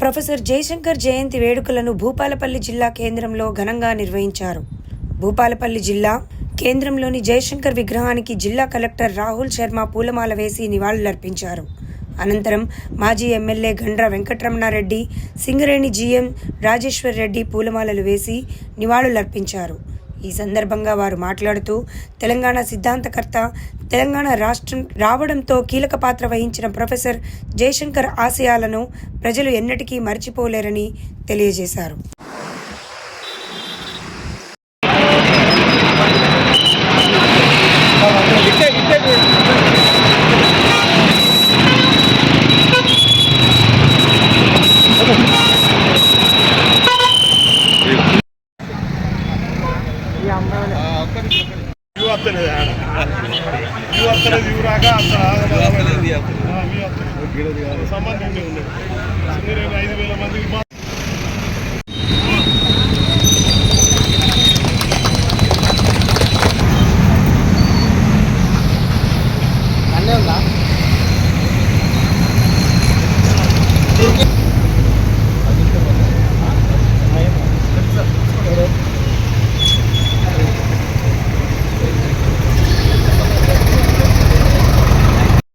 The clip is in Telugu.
ప్రొఫెసర్ జయశంకర్ జయంతి వేడుకలను భూపాలపల్లి జిల్లా కేంద్రంలో ఘనంగా నిర్వహించారు. భూపాలపల్లి జిల్లా కేంద్రంలోని జయశంకర్ విగ్రహానికి జిల్లా కలెక్టర్ రాహుల్ శర్మ పూలమాల వేసి నివాళులర్పించారు. అనంతరం మాజీ ఎమ్మెల్యే గండ్ర వెంకటరమణారెడ్డి సింగరేణి జీఎం రాజేశ్వర్ రెడ్డి పూలమాలలు వేసి నివాళులర్పించారు. ఈ సందర్భంగా వారు మాట్లాడుతూ తెలంగాణ సిద్ధాంతకర్త తెలంగాణ రాష్ట్రం రావడంతో కీలక పాత్ర వహించిన ప్రొఫెసర్ జయశంకర్ ఆశయాలను ప్రజలు ఎన్నటికీ మర్చిపోలేరని తెలియజేశారు. సంబంధించి ఐదు వేల మందికి అన్నీ ఉందా